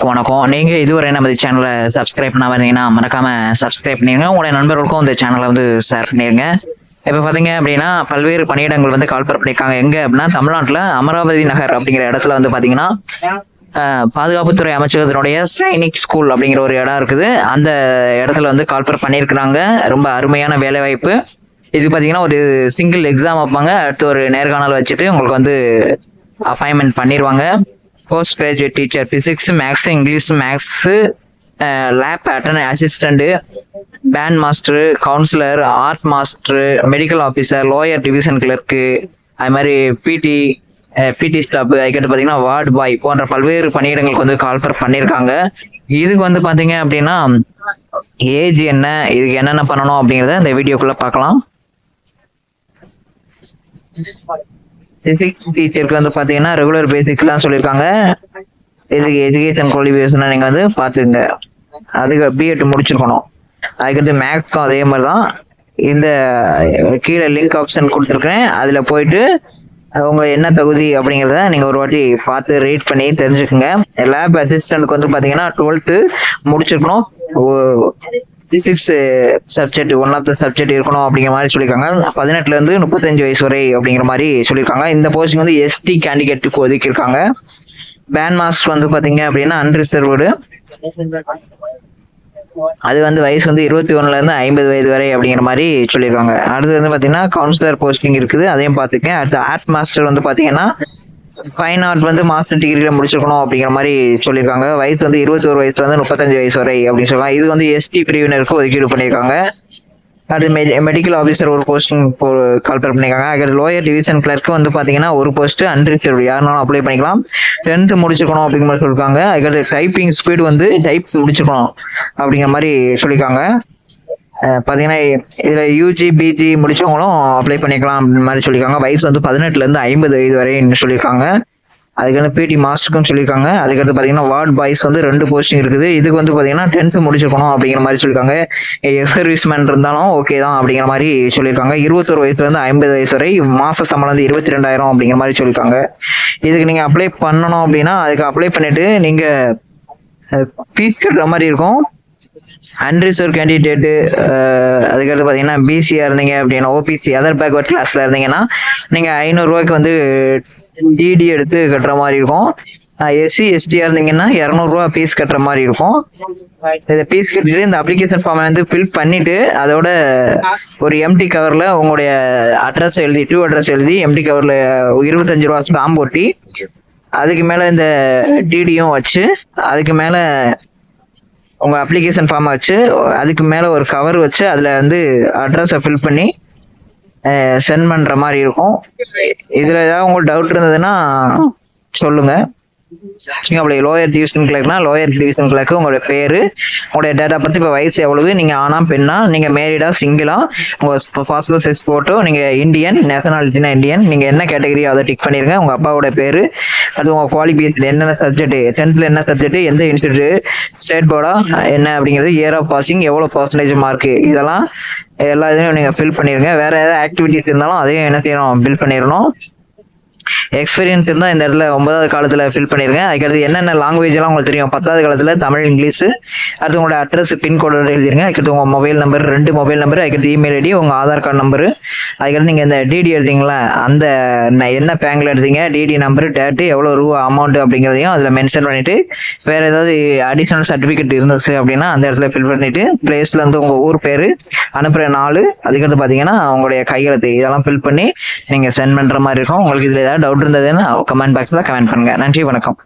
வணக்கம். நீங்கள் இதுவரை நமது சேனலை சப்ஸ்கிரைப் பண்ண வந்தீங்கன்னா மறக்காமல் சப்ஸ்கிரைப் பண்ணிடுங்க உங்களுடைய நண்பர்களுக்கும் இந்த சேனலை வந்து ஷேர் பண்ணிடுங்க இப்போ பார்த்தீங்க அப்படின்னா பல்வேறு பணியிடங்கள் வந்து கால்பர் பண்ணியிருக்காங்க எங்கே அப்படின்னா தமிழ்நாட்டில் அமராவதி நகர் அப்படிங்கிற இடத்துல வந்து பார்த்தீங்கன்னா பாதுகாப்புத்துறை அமைச்சகத்தினுடைய சைனிக் ஸ்கூல் அப்படிங்கிற ஒரு இடம் இருக்குது. அந்த இடத்துல வந்து கால்பர் பண்ணியிருக்கிறாங்க. ரொம்ப அருமையான வேலைவாய்ப்பு. இது பார்த்தீங்கன்னா ஒரு சிங்கிள் எக்ஸாம் வைப்பாங்க. அடுத்து ஒரு நேர்காணல் வச்சுட்டு உங்களுக்கு வந்து அப்பாயின்மெண்ட் பண்ணிடுவாங்க post graduate teacher physics maths English maths lab pattern assistant band master counsellor art master medical officer lower division clerk அது மாதிரி பிடி பிடி ஸ்டாப் uh, அதுக்கிட்ட பார்த்தீங்கன்னா வார்டு பாய் போன்ற பல்வேறு பணியிடங்களுக்கு வந்து கால்பர் பண்ணியிருக்காங்க இதுக்கு வந்து பார்த்தீங்க அப்படின்னா ஏஜ் என்ன இதுக்கு என்னென்ன பண்ணணும் அப்படிங்கிறத இந்த வீடியோக்குள்ளே பார்க்கலாம். பிசிக்ஸ் டீச்சருக்கு வந்து பார்த்தீங்கன்னா ரெகுலர் பேசிக்ஸ்லாம் சொல்லியிருக்காங்க இதுக்கு எஜுகேஷன் குவாலிஃபிகேஷனை நீங்கள் வந்து பார்த்துங்க அதுக்கு பிஎட் முடிச்சிருக்கணும். அதுக்கடுத்து மேக்ஸ்க்கும் அதே மாதிரி தான் இந்த கீழே லிங்க் ஆப்ஷன் கொடுத்துருக்கேன். அதில் போயிட்டு அவங்க என்ன தகுதி அப்படிங்கிறத நீங்கள் ஒரு வாட்டி பார்த்து ரீட் பண்ணி தெரிஞ்சுக்கோங்க. லேப் அசிஸ்டண்ட்டுக்கு வந்து பார்த்தீங்கன்னா டுவெல்த்து முடிச்சிருக்கணும். Physics subject one of the subject இருக்கணும் அப்படிங்கிற மாதிரி சொல்லியிருக்காங்க. பதினெட்டுல இருந்து முப்பத்தஞ்சு வயசு வரை அப்படிங்கிற மாதிரி சொல்லியிருக்காங்க. இந்த போஸ்டிங் வந்து எஸ்டி கேண்டிடேட்டுக்கு ஒதுக்கியிருக்காங்க. பேண்ட் மாஸ்டர் வந்து பார்த்தீங்க அப்படின்னா அன்ரிசர்வ்டு அது வந்து வயசு வந்து இருபத்தி ஒண்ணுல இருந்து ஐம்பது வயது வரை அப்படிங்கிற மாதிரி சொல்லியிருக்காங்க. அடுத்து வந்து பார்த்தீங்கன்னா கவுன்சிலர் போஸ்டிங் இருக்குது. அதையும் பார்த்துக்கேன் அடுத்து ஆர்ட் மாஸ்டர் வந்து பார்த்தீங்கன்னா ஃபைன் ஆர்ட் வந்து மாஸ்டர் டிகிரியில் முடிச்சிருக்கணும் அப்படிங்கிற மாதிரி சொல்லியிருக்காங்க. வயசு வந்து இருபத்தோரு வயசுல இருந்து முப்பத்தஞ்சு வயசு வரை அப்படின்னு சொல்லலாம் இது வந்து எஸ்டி பிரிவினருக்கு ஒதுக்கீடு பண்ணியிருக்காங்க. அது மெ மெடிக்கல் ஆஃபீஸர் ஒரு போஸ்டிங் கால்பர் பண்ணியிருக்காங்க. அது லோயர் டிவிஷன் கிளர்க்கு வந்து பார்த்தீங்கன்னா ஒரு போஸ்ட்டு அன்ரிசர்வ் யாருனாலும் அப்ளை பண்ணிக்கலாம். டென்த்து முடிச்சிருக்கணும் அப்படிங்கிற மாதிரி சொல்லியிருக்காங்க. அதுக்கடுத்து டைப்பிங் ஸ்பீடு வந்து டைப் முடிச்சிருக்கணும் அப்படிங்கிற மாதிரி சொல்லியிருக்காங்க. பார்த்தீங்கன்னா இதில் யூஜி பிஜி முடிச்சவங்களும் அப்ளை பண்ணிக்கலாம் அப்படின்ற மாதிரி சொல்லியிருக்காங்க. வயசு வந்து பதினெட்டுலேருந்து ஐம்பது வயது வரைன்னு சொல்லியிருக்காங்க. அதுக்கு வந்து பிடி மாஸ்டருக்கும் சொல்லியிருக்காங்க. அதுக்கடுத்து பார்த்தீங்கன்னா வார்டு பாய்ஸ் வந்து ரெண்டு போஸ்டிங் இருக்குது. இதுக்கு வந்து பார்த்தீங்கன்னா டென்த்து முடிச்சிருக்கணும் அப்படிங்கிற மாதிரி சொல்லியிருக்காங்க. எஸ் சர்வீஸ்மேன் இருந்தாலும் ஓகே தான் அப்படிங்கிற மாதிரி சொல்லியிருக்காங்க. இருபத்தொரு வயசுலேருந்து ஐம்பது வயசு வரை மாத சம்பளம் வந்து இருபத்தி ரெண்டாயிரம் அப்படிங்கிற மாதிரி சொல்லியிருக்காங்க. இதுக்கு நீங்கள் அப்ளை பண்ணணும் அப்படின்னா அதுக்கு அப்ளை பண்ணிவிட்டு நீங்கள் ஃபீஸ் கட்டுற மாதிரி இருக்கும். அன்ரிசர்வ் கேண்டிடேட்டு அதுக்கடுத்து பார்த்தீங்கன்னா பிசியாக இருந்தீங்க அப்படின்னா ஓபிசி அதர் பேக்வர்ட் கிளாஸில் இருந்தீங்கன்னா நீங்கள் ஐநூறுரூவாய்க்கு வந்து டிடி எடுத்து கட்டுற மாதிரி இருக்கும். எஸ்சி எஸ்டியாக இருந்தீங்கன்னா இரநூறுவா ஃபீஸ் கட்டுற மாதிரி இருக்கும். இதை ஃபீஸ் கட்டிட்டு இந்த அப்ளிகேஷன் ஃபார்மை வந்து ஃபில் பண்ணிட்டு அதோட ஒரு எம்டி கவரில் உங்களுடைய அட்ரஸ் எழுதி டூ அட்ரஸ் எழுதி எம்டி கவரில் இருபத்தஞ்சு ரூபா ஸ்டாம்ப் ஒட்டி அதுக்கு மேலே இந்த டிடியும் வச்சு அதுக்கு மேலே உங்கள் அப்ளிகேஷன் ஃபார்மை வச்சு அதுக்கு மேலே ஒரு கவர் வச்சு அதில் வந்து அட்ரஸை ஃபில் பண்ணி சென்ட் பண்ணுற மாதிரி இருக்கும். இதில் ஏதாவது உங்களுக்கு டவுட் இருந்ததுன்னா சொல்லுங்கள் நீங்கள் அப்படி லோயர் டிவிஷன் கிளர்க்னா லோயர் டிவிஷன் கிளர்க்கு உங்களோட பேர் உங்களுடைய டேட்டா பற்றி இப்போ வயசு எவ்வளவு நீங்கள் ஆனா பெண்ணா நீங்கள் மேரிடா சிங்கிளா உங்கள் பாஸ்போர்ட் சைஸ் ஃபோட்டோ நீங்கள் இந்தியன் நேஷனாலிட்டினா இந்தியன் நீங்கள் என்ன கேட்டகரி அதை டிக் பண்ணிருங்க. உங்கள் அப்பாவோட பேர் அது உங்கள் குவாலிஃபிகேஷன் என்னென்ன சப்ஜெக்ட் டென்த்தில் என்ன சப்ஜெக்ட் எந்த இன்ஸ்டியூட் ஸ்டேட் போர்டா என்ன அப்படிங்கிறது இயர் ஆஃப் பாசிங் எவ்வளோ பர்சன்டேஜ் மார்க் இதெல்லாம் எல்லா இதையும் நீங்கள் ஃபில் பண்ணிருங்க. வேற ஏதாவது ஆக்டிவிட்டிஸ் இருந்தாலும் அதையும் என்ன செய்யணும் ஃபில் பண்ணிடணும். எக்ஸ்பீரியன்ஸ் இருந்தால் இந்த இடத்துல ஒன்பதாவது காலத்தில் ஃபில் பண்ணியிருக்கேன் அதுக்கடுத்து என்னென்ன லாங்குவேஜ் எல்லாம் உங்களுக்கு தெரியும்? பத்தாவது காலத்தில் தமிழ் இங்கிலீஷ் அடுத்து உங்களோட அட்ரஸ் பின்கோடு எழுதிருங்க. அதுக்கடுத்து உங்கள் மொபைல் நம்பர் ரெண்டு மொபைல் நம்பர் அதுக்கடுத்து இமெயில் ஐடி உங்கள் ஆதார் கார்டு நம்பரு அதுக்கடுத்து நீங்கள் இந்த டிடி எடுத்தீங்களா அந்த என்ன பேங்கில் எடுத்தீங்க டிடி நம்பர் டேட்டு எவ்வளோ ரூபா அமௌண்ட் அப்படிங்கிறதையும் அதில் மென்ஷன் பண்ணிவிட்டு வேறு ஏதாவது அடிஷனல் சர்டிஃபிகேட் இருந்துச்சு அப்படின்னா அந்த இடத்துல ஃபில் பண்ணிவிட்டு பிளேஸ்லேருந்து உங்கள் ஊர் பேர் அனுப்புகிற நாள் அதுக்கடுத்து பார்த்தீங்கன்னா உங்களுடைய கையெழுத்து இதெல்லாம் ஃபில் பண்ணி நீங்கள் சென்ட் பண்ணுற மாதிரி இருக்கும். உங்களுக்கு இதில் ஏதாவது டவுட் இருந்ததுன்னா கமெண்ட் பாக்ஸில் கமெண்ட் பண்ணுங்க. நன்றி வணக்கம்.